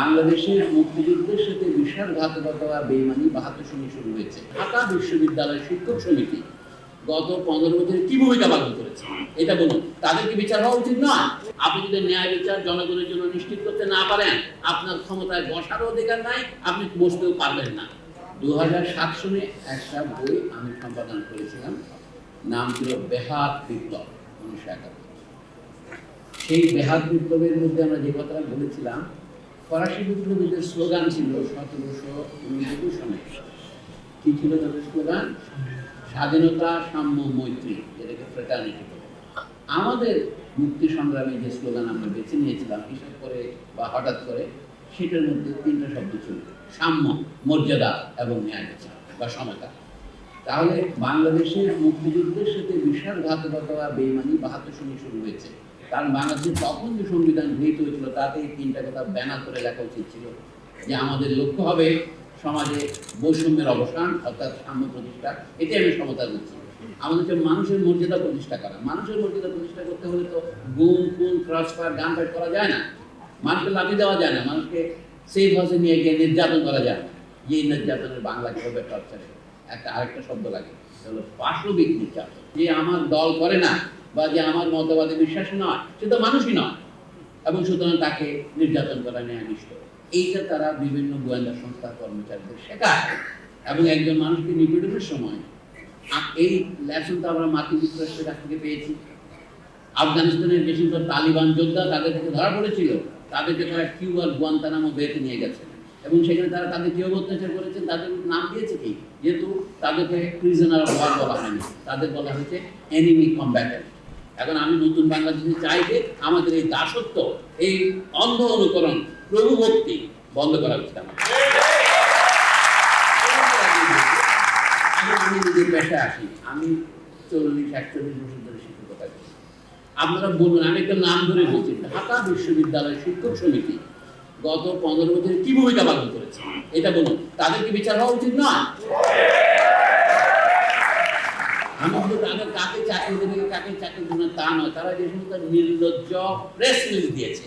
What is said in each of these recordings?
বাংলাদেশের মুক্তিযুদ্ধের সাথে বিশ্বাসঘাতকতা বা বেইমানি বাহাত্তর সঙ্গে শুরু হয়েছে। ঢাকা বিশ্ববিদ্যালয় শিক্ষক সমিতি গত পনেরো বছরে কি ভূমিকা পালন করেছে? এটা বলুন। তাদের কি বিচার হওয়া উচিত নয়? আপনি যদি ন্যায় বিচার জনগণের জন্য নিশ্চিত করতে না পারেন, আপনার ক্ষমতায় বসার অধিকার নাই, আপনি বসতেও পারবেন না। দু সাত সনে একটা বই আমি সম্পাদন করেছিলাম, নাম ছিল বেহাত বিপ্লব, উনিশশো একাত্তর। সেই বেহাত বিপ্লবের মধ্যে আমরা যে কথাটা বলেছিলাম ফরাসি বিপ্লবীদের স্লোগান ছিল, সতেরোশো উননব্বই সনে কি ছিল তাদের স্লোগান? স্বাধীনতা, সাম্য, মৈত্রী এটাকে ফ্রেটার্নিটি বলে। আমাদের মুক্তি সংগ্রামে যে স্লোগান আমরা বেছে নিয়েছিলাম, হিসাব করে বা হঠাৎ করে, সেটার মধ্যে তিনটা শব্দ ছিল। সাম্য, মর্যাদা এবং ন্যায় বিচার বা সমতা। তাহলে বাংলাদেশের মুক্তিযুদ্ধের সাথে বিশ্বাসঘাতকতা বা বেইমানি বাহাত্তর সঙ্গে শুরু হয়েছে। কারণ বাংলাদেশের তখন যে সংবিধান গৃহীত হয়েছিল, তাতে এই তিনটা কথা ব্যানার করে লেখা উচিত ছিল যে আমাদের লক্ষ্য হবে সমাজে বৈষম্যের অবসান, অর্থাৎ সাম্য প্রতিষ্ঠা। এটি আমি সমতা করছি আমাদের হচ্ছে মানুষের মর্যাদা প্রতিষ্ঠা করা, মানুষের মর্যাদা প্রতিষ্ঠা করতে হলে তো গুম, খুন ক্রস ফায়ার গান ফাইট করা যায় না। মানুষকে লাঠি দেওয়া যায় না, মানুষকে সেফ হাউসে নিয়ে গিয়ে নির্যাতন করা যায় না। যে নির্যাতনের বাংলা কীভাবে টর্চারে একটা আরেকটা শব্দ লাগে হলো পাশবিক নির্যাতন যে আমার দল করে না বা যে আমার মতবাদে বিশ্বাস নয়, সে তো মানুষই নয়। এবং সুতরাং তাকে নির্যাতন করা নেয় নিষ্ঠ। এইটা তারা বিভিন্ন গোয়েন্দা সংস্থার কর্মচারীদের শেখায়। এবং একজন মানুষকে নিপীড়নের সময় এই লেসন তো আমরা মাতৃ যুক্তরাষ্ট্রের কাছ থেকে পেয়েছি। আফগানিস্তানের যে সমস্ত তালিবান যোদ্ধা তাদের থেকে ধরা পড়েছিল। তাদেরকে তারা কিউ আর কিউবার গুয়ান্তানামো বেতে নিয়ে গেছে। এবং সেখানে তারা তাদের কেউ অত্যাচার করেছেন, তাদের নাম দিয়েছে কি? যেহেতু তাদেরকে প্রিজনার বলা হয়নি। তাদের বলা হয়েছে এনিমি কম্ব্যাটেন্ট এখন আমি নতুন বাংলাদেশে চাই যে আমাদের এই দাসত্ব, এই অন্ধ অনুকরণ প্রভু ভক্তি বন্ধ করা উচিত আমি নিজের পেশায় আসি, আমি চল্লিশ, একচল্লিশ বছর ধরে শিক্ষকতা করি। আপনারা বলুন, আমি একটা নাম ধরে বলছি, ঢাকা বিশ্ববিদ্যালয় শিক্ষক সমিতি গত পনেরো বছরে কি ভূমিকা পালন করেছে? এটা বলুন, তাদের কি বিচার হওয়া উচিত নয়? আমি তাদের কাকে চাকরি তা নয়। তারা যে সমস্ত নির্লজ্জ প্রেস রিলিজ দিয়েছে,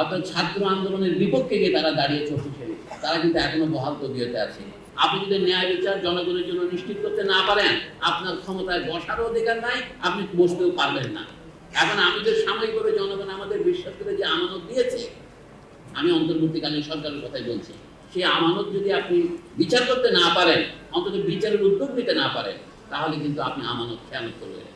অর্থাৎ ছাত্র আন্দোলনের বিপক্ষে গিয়ে তারা দাঁড়িয়েছে অফিসিয়ালি তারা কিন্তু এখনও বহাল তবিয়তে আছে। আপনি যদি ন্যায় বিচার জনগণের জন্য নিশ্চিত করতে না পারেন, আপনার ক্ষমতায় বসার অধিকার নাই, আপনি বসতেও পারবেন না। এখন আমি যে সাময়িকভাবে জনগণ আমাদের বিশ্বাস করে যে আমানত দিয়েছে, আমি অন্তর্বর্তীকালীন সরকারের কথাই বলছি। সেই আমানত যদি আপনি বিচার করতে না পারেন, অন্তত বিচারের উদ্যোগ নিতে না পারেন তাহলে কিন্তু আপনি আমানত খেয়াল করবেন।